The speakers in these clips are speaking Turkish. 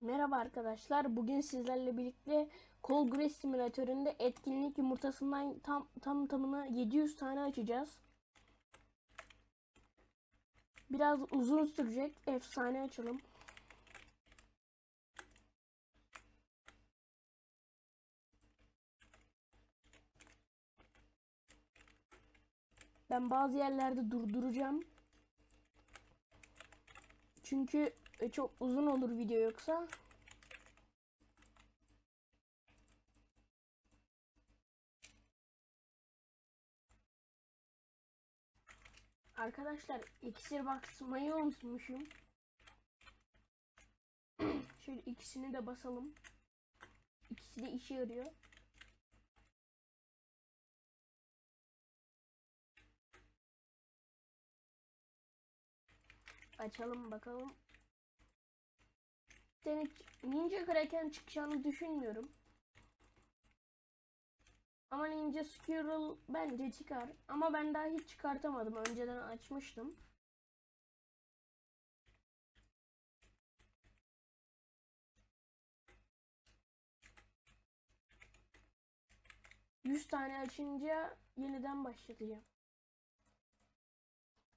Merhaba arkadaşlar. Bugün sizlerle birlikte Kongres simülatöründe etkinlik yumurtasından tam tam tamına 700 tane açacağız. Biraz uzun sürecek. Efsane açalım. Ben bazı yerlerde durduracağım. Çünkü e, çok uzun olur video yoksa. Arkadaşlar iksir basmayı unutmuşum. Şöyle ikisini de basalım. İkisi de işe yarıyor. Açalım bakalım. Yani Ninja Kraken çıkacağını düşünmüyorum. Ama Ninja Squirrel bence çıkar. Ama ben daha hiç çıkartamadım. Önceden açmıştım. Yüz tane açınca yeniden başlatacağım.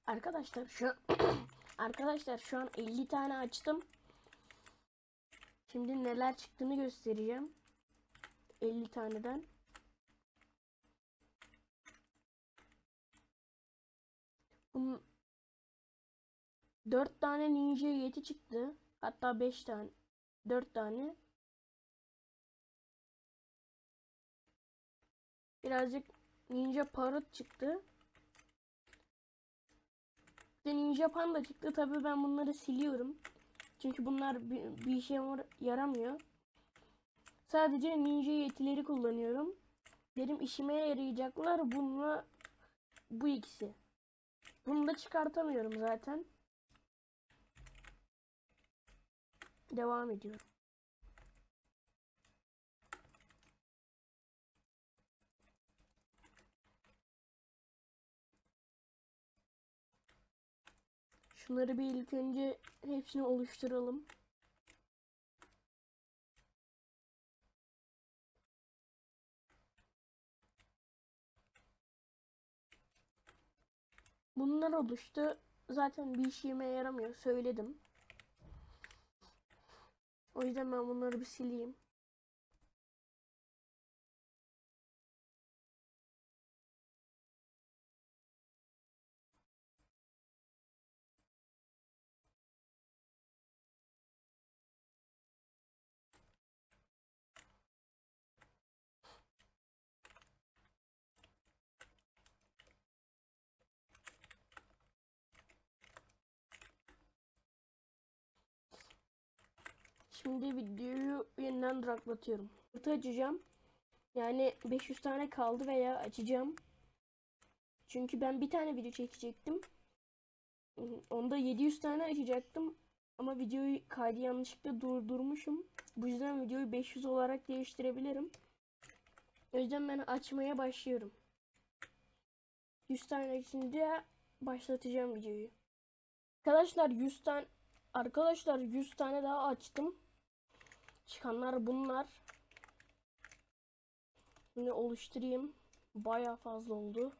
Arkadaşlar şu Arkadaşlar şu an 50 tane açtım. Şimdi neler çıktığını göstereceğim. 50 taneden. Bunun 4 tane ninja yeti çıktı. Hatta 5 tane. 4 tane. Birazcık ninja parrot çıktı. Bir ninja panda çıktı. Tabii ben bunları siliyorum. Çünkü bunlar bir, bir işe yaramıyor. Sadece ninja yetileri kullanıyorum. Benim işime yarayacaklar bununla bu ikisi. Bunu da çıkartamıyorum zaten. Devam ediyorum. Şunları bir ilk önce hepsini oluşturalım. Bunlar oluştu. Zaten bir işime yaramıyor. Söyledim. O yüzden ben bunları bir sileyim. Şimdi videoyu yeniden duraklatıyorum. Kutu açacağım. Yani 500 tane kaldı veya açacağım. Çünkü ben bir tane video çekecektim. Onda 700 tane açacaktım. Ama videoyu kaydı yanlışlıkla durdurmuşum. Bu yüzden videoyu 500 olarak değiştirebilirim. O yüzden ben açmaya başlıyorum. 100 tane açınca başlatacağım videoyu. Arkadaşlar 100 tane Arkadaşlar 100 tane daha açtım. Çıkanlar bunlar. Şimdi oluşturayım. Baya fazla oldu.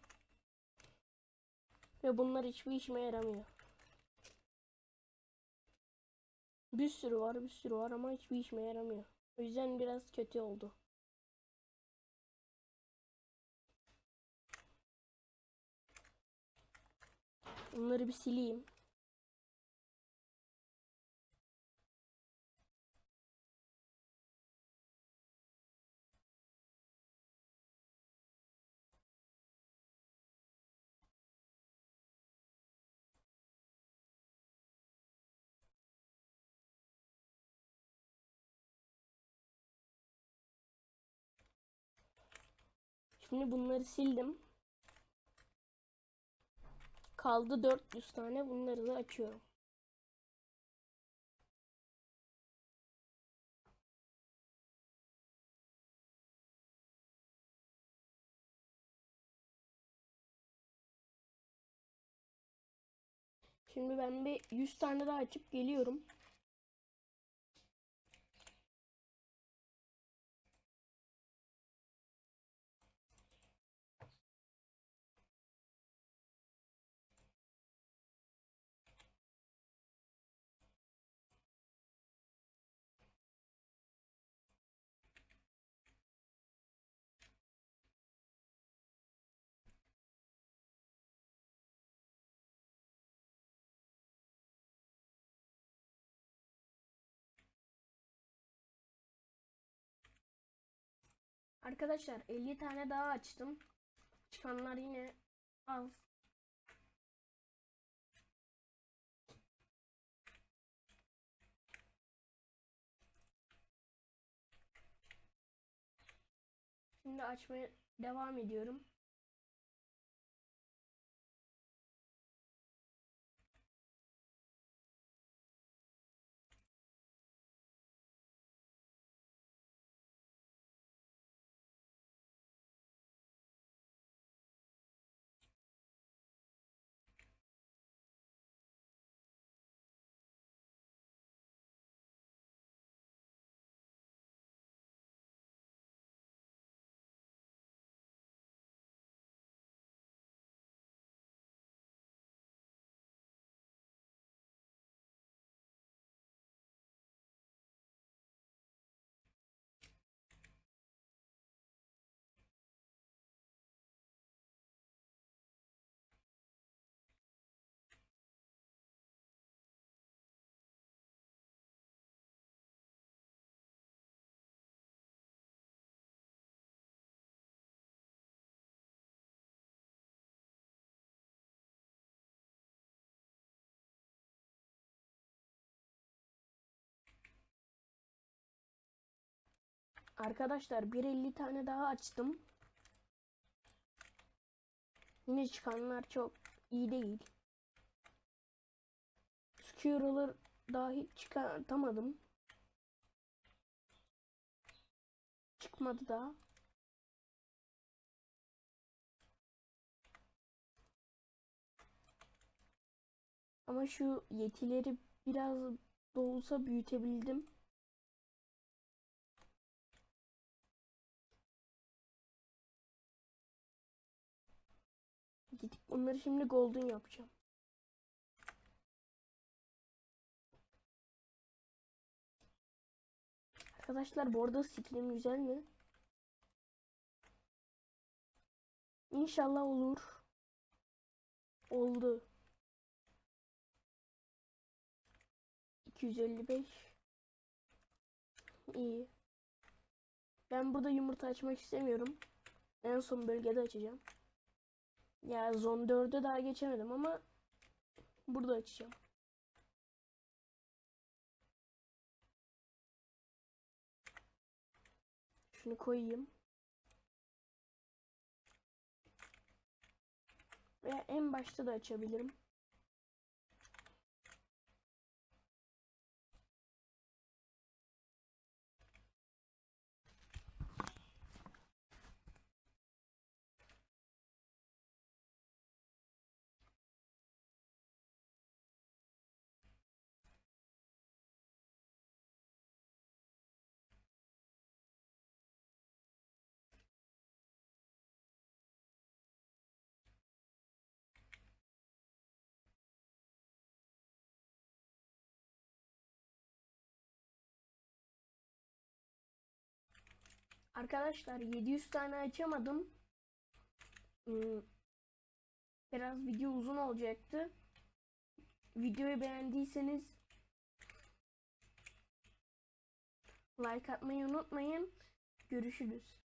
Ve bunlar hiçbir işime yaramıyor. Bir sürü var bir sürü var ama hiçbir işime yaramıyor. O yüzden biraz kötü oldu. Bunları bir sileyim. Şimdi bunları sildim. Kaldı 400 tane. Bunları da açıyorum. Şimdi ben bir 100 tane daha açıp geliyorum. Arkadaşlar 50 tane daha açtım. Çıkanlar yine az. Şimdi açmaya devam ediyorum. Arkadaşlar 1.50 tane daha açtım. Yine çıkanlar çok iyi değil. Squirrel'ı daha hiç çıkartamadım. Çıkmadı daha. Ama şu yetileri biraz da olsa büyütebildim. Gidip onları şimdi golden yapacağım. Arkadaşlar bu arada skinim güzel mi? İnşallah olur. Oldu. 255 İyi. Ben burada yumurta açmak istemiyorum. En son bölgede açacağım. Ya zon 4'e daha geçemedim ama burada açacağım. Şunu koyayım. Veya en başta da açabilirim. Arkadaşlar 700 tane açamadım. Hmm, Biraz video uzun olacaktı. Videoyu beğendiyseniz like atmayı unutmayın. Görüşürüz.